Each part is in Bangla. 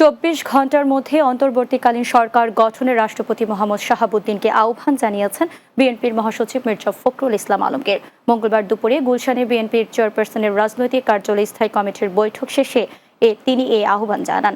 চব্বিশ ঘণ্টার মধ্যে অন্তর্বর্তীকালীন সরকার গঠনে রাষ্ট্রপতি মোহাম্মদ শাহাবুদ্দিনকে আহ্বান জানিয়েছেন বিএনপির মহাসচিব মির্জা ফখরুল ইসলাম আলমগীর। মঙ্গলবার দুপুরে গুলশানে বিএনপির চেয়ারপারসনের রাজনৈতিক কার্যালয় স্থায়ী কমিটির বৈঠক শেষে এ তিনি এই আহ্বান জানান।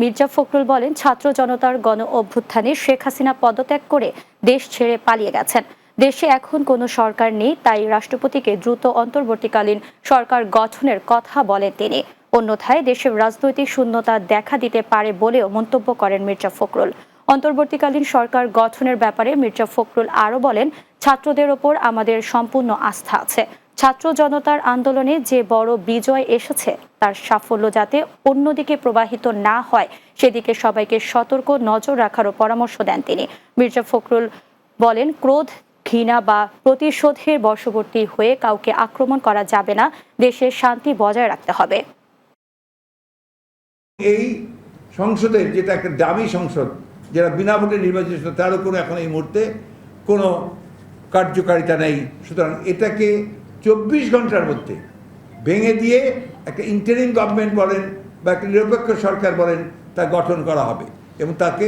মির্জা ফখরুল বলেন, ছাত্র জনতার গণ অভ্যুত্থানে শেখ হাসিনা পদত্যাগ করে দেশ ছেড়ে পালিয়ে গেছেন। দেশে এখন কোনো সরকার নেই, তাই রাষ্ট্রপতিকে দ্রুত অন্তর্বর্তীকালীন সরকার গঠনের কথা বলেন তিনি। অন্যথায় দেশের রাজনৈতিক শূন্যতা দেখা দিতে পারে বলেও মন্তব্য করেন মির্জা ফখরুল। অন্তর্বর্তীকালীন সরকার গঠনের ব্যাপারে মির্জা ফখরুল আরও বলেন, ছাত্রদের ওপর আমাদের সম্পূর্ণ আস্থা আছে। ছাত্র জনতার আন্দোলনে যে বড় বিজয় এসেছে, তার সাফল্য যাতে অন্যদিকে প্রবাহিত না হয়, সেদিকে সবাইকে সতর্ক নজর রাখারও পরামর্শ দেন তিনি। মির্জা ফখরুল বলেন, ক্রোধ, ঘৃণা বা প্রতিশোধের বশবর্তী হয়ে কাউকে আক্রমণ করা যাবে না, দেশের শান্তি বজায় রাখতে হবে। এই সংসদের যেটা একটা দামি সংসদ, যারা বিনা ভোটে নির্বাচিত তার উপরে এখন এই মুহূর্তে কোনো কার্যকারিতা নেই। সুতরাং এটাকে চব্বিশ ঘণ্টার মধ্যে ভেঙে দিয়ে একটা ইন্টারিম গভর্নমেন্ট বলেন বা একটা নিরপেক্ষ সরকার বলেন, তা গঠন করা হবে। এবং তাকে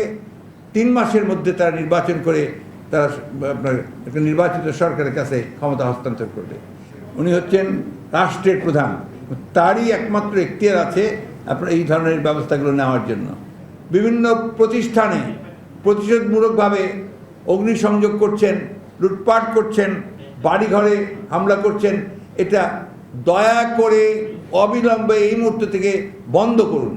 তিন মাসের মধ্যে তারা নির্বাচন করে তারা আপনার একটা নির্বাচিত সরকারের কাছে ক্ষমতা হস্তান্তর করবে। উনি হচ্ছেন রাষ্ট্রের প্রধান। তারই একমাত্র এখতিয়ার আছে আপনার এই ধরনের ব্যবস্থাগুলো নেওয়ার জন্য। বিভিন্ন প্রতিষ্ঠানে প্রতিশোধমূলকভাবে অগ্নিসংযোগ করছেন, লুটপাট করছেন, বাড়িঘরে হামলা করছেন। এটা দয়া করে অবিলম্বে এই মুহূর্ত থেকে বন্ধ করুন।